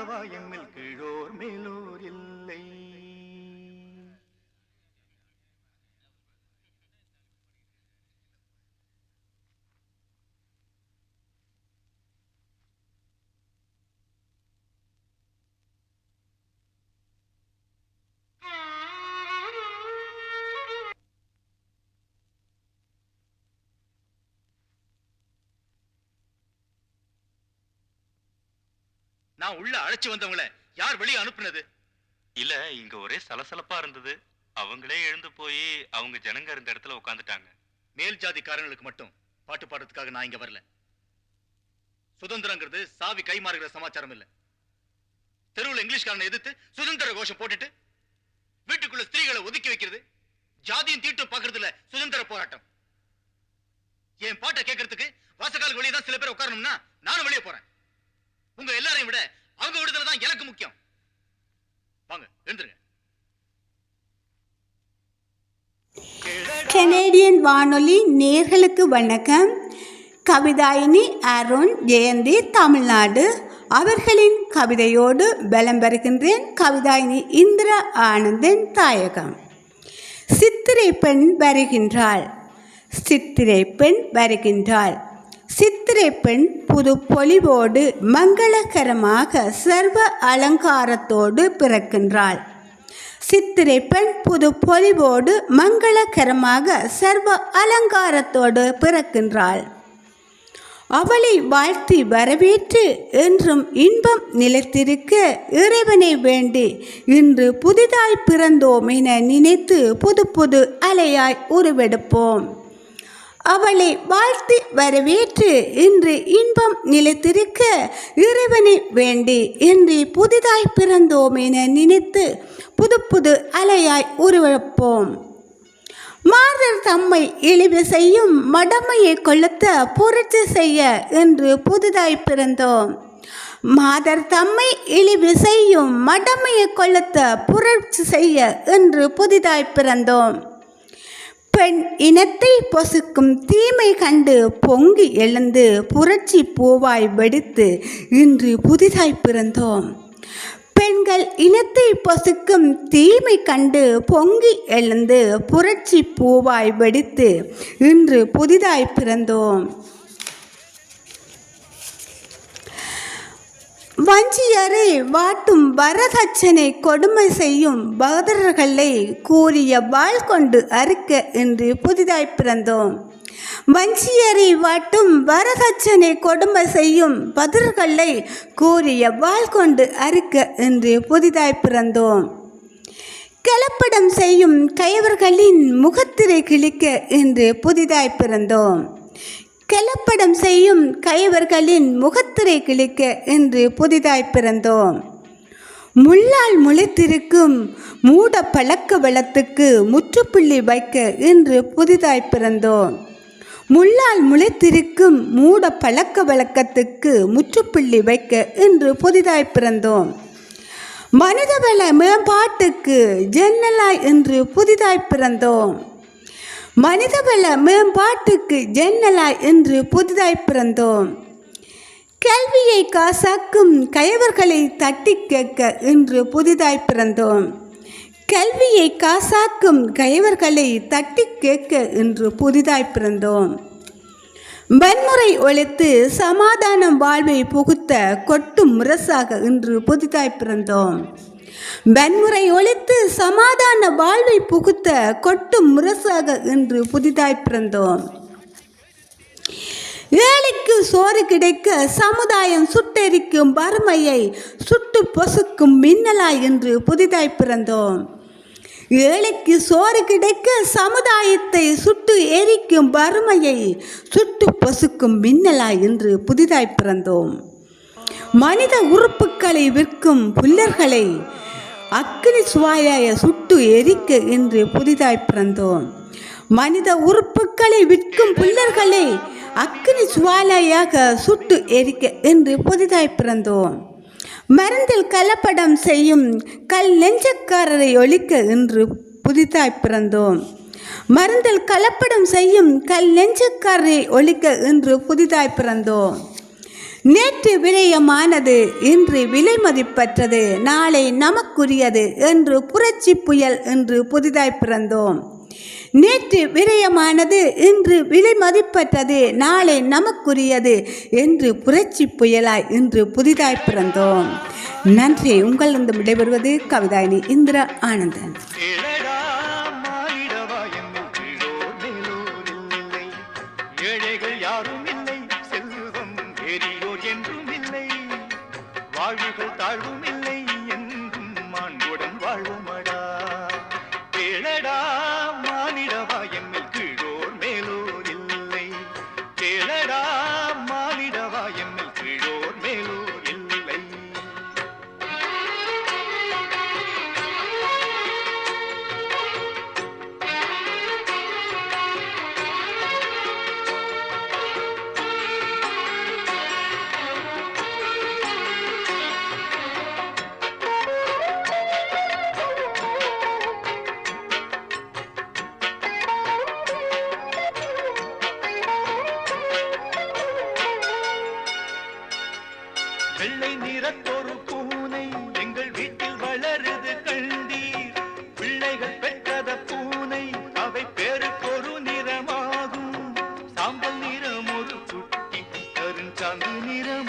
அல்லவா எம்மில் நான் உள்ள அழைச்சு வந்தவங்கள யார் வெளியே அனுப்புனது? இல்ல இங்க ஒரே சலசலப்பா இருந்தது. அவங்களே எழுந்து போய் அவங்க ஜனங்க இருந்த இடத்துல உட்காந்துட்டாங்க மேல் ஜாதிக்காரங்களுக்கு மட்டும் பாட்டு பாடுறதுக்காக நான் இங்க வரல. சுதந்திரங்கிறது சாவி கை மாறுகிற சமாச்சாரம் இல்ல. தெருவுல இங்கிலீஷ்காரனை எதிர்த்து சுதந்திர கோஷம் போட்டுட்டு வீட்டுக்குள்ள ஸ்திரீகளை ஒதுக்கி வைக்கிறது ஜாதியும் தீட்டும் பாக்குறதுல சுதந்திர போராட்டம். என் பாட்டை கேட்கறதுக்கு வாசக்காலுக்கு வெளியே தான் சில பேர் உட்காரணும்னா நானும் வெளியே போறேன். உங்க எல்லாரையும் விட அவங்க விடுதலை தான் எனக்கு முக்கியம். வாங்க எழுந்துருங்க. கனேடியன் வானொலி நேர்களுக்கு வணக்கம். கவிதாயினி அருண் ஜெயந்தி தமிழ்நாடு. அவர்களின் கவிதையோடு பலம் பெறுகின்றேன் கவிதாயினி இந்திரா ஆனந்தன் தாயகம். சித்திரை பெண் வருகின்றாள். சித்திரை பெண் வருகின்றாள். சித்திரை பெண் புது பொலிவோடு மங்களகரமாக சர்வ அலங்காரத்தோடு பிறக்கின்றாள். சித்திரை பெண் புது பொலிவோடு மங்களகரமாக சர்வ அலங்காரத்தோடு பிறக்கின்றாள். அவளை வாழ்த்தி வரவேற்று என்றும் இன்பம் நிலைத்திருக்க இறைவனை வேண்டி இன்று புதிதாய் பிறந்தோம் என நினைத்து புது புது அலையாய் உருவெடுப்போம். அவளை வாழ்த்தி வரவேற்று இன்று இன்பம் நிலைத்திருக்க இறைவனை வேண்டி இன்று புதிதாய் பிறந்தோம் என நினைத்து புது புது அலையாய் உருவப்போம் மாதர் தம்மை இழிவு செய்யும் மடமையை கொளுத்த புரட்சி செய்ய என்று புதிதாய் பிறந்தோம். மாதர் தம்மை இழிவு செய்யும் மடமையை கொளுத்த புரட்சி செய்ய என்று புதிதாய் பிறந்தோம். பெண் இனத்தை பொசுக்கும் தீமை கண்டு பொங்கி எழுந்து புரட்சி பூவாய் வெடித்து இன்று புதிதாய் பிறந்தோம். பெண்கள் இனத்தை பொசுக்கும் தீமை கண்டு பொங்கி எழுந்து புரட்சி பூவாய் வெடித்து இன்று புதிதாய் பிறந்தோம். வஞ்சியரை வாட்டும் வரதட்சனை கொடுமை செய்யும் பகதர்களை கூறிய வாள் கொண்டு அறுக்க என்று புதிதாய் பிறந்தோம். வஞ்சியரை வாட்டும் வரதட்சனை கொடுமை செய்யும் பதிர்களை கூறிய வாள் கொண்டு அறுக்க என்று புதிதாய் பிறந்தோம். கலப்படம் செய்யும் கைவர்களின் முகத்திரை கிழிக்க என்று புதிதாய் பிறந்தோம். கலப்படம் செய்யும் கைவர்களின் முகத்திரை கிழிக்க என்று புதிதாய் பிறந்தோம். முள்ளால் முளைத்திருக்கும் மூட பழக்க வளத்துக்கு முற்றுப்புள்ளி வைக்க இன்று புதிதாய் பிறந்தோம். முள்ளால் முளைத்திருக்கும் மூட பழக்க வழக்கத்துக்கு முற்றுப்புள்ளி வைக்க இன்று புதிதாய் பிறந்தோம். மனிதவள மேம்பாட்டுக்கு ஜன்னலாய் என்று புதிதாய் பிறந்தோம். மனிதவள மேம்பாட்டுக்கு ஜன்னலாய் என்று புதிதாய் பிறந்தோம். கல்வியை காசாக்கும் கயவர்களை தட்டி கேட்க இன்று புதிதாய் பிறந்தோம். கல்வியை காசாக்கும் கயவர்களை தட்டி கேட்க இன்று புதிதாய் பிறந்தோம். வன்முறை ஒழித்து சமாதானம் வாழ்வை புகுத்த கொட்டும் முரசாக இன்று புதிதாய் பிறந்தோம். வன்முறை ஒழித்து சமாதான வாழ்வை புகுத்த கொட்டும் முரசாக இன்று புதிதாய் பிறந்தோம். ஏழைக்கு சோறு கிடைக்க சமுதாயம் சுட்டெரிக்கும் வறுமையை சுட்டு பொசுக்கும் மின்னலாய் என்று புதிதாய் பிறந்தோம். ஏழைக்கு சோறு கிடைக்க சமுதாயத்தை சுட்டு எரிக்கும் வறுமையை சுட்டு பொசுக்கும் மின்னலாய் என்று புதிதாய் பிறந்தோம். மனித உறுப்பு பொருட்களை விற்கும் புல்லர்களை அக்னி சுவாயாய சுட்டு எரிக்க என்று புதிதாய் பிறந்தோம். மனித உறுப்புகளை விற்கும் புல்லர்களை அக்னி சுவாலையாக சுட்டு எரிக்க என்று புதிதாய் பிறந்தோம். மருந்தில் கலப்படம் செய்யும் கல் நெஞ்சக்காரரை ஒழிக்க என்று புதிதாய் பிறந்தோம். மருந்தில் கலப்படம் செய்யும் கல் நெஞ்சக்காரரை ஒழிக்க என்று புதிதாய் பிறந்தோம். நேற்று விலையமானது இன்று விலை மதிப்பற்றது. நாளை நமக்குரியது என்று புரட்சி புயல் என்று புதிதாய் பிறந்தோம். நேற்று விரயமானது இன்று விலை மதிப்பற்றது. நாளை நமக்குரியது என்று புரட்சி புயலாய் இன்று புதிதாய் பிறந்தோம். நன்றி. உங்களிடம் விடைபெறுவது கவிதாயினி இந்திரா ஆனந்தன். algún வெள்ளை நிறத்தொரு பூனை எங்கள் வீட்டில் வளருது கண்டீர். பிள்ளைகள் பெற்றத பூனை அவை பேருக்கொரு நிறமாகும். சாம்பல் நிறம் ஒரு குட்டி கருஞ்சாந்து நிறம்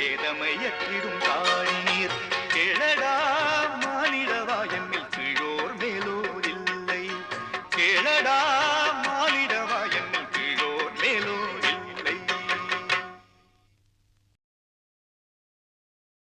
வேதமையற்றிடும் தாய்.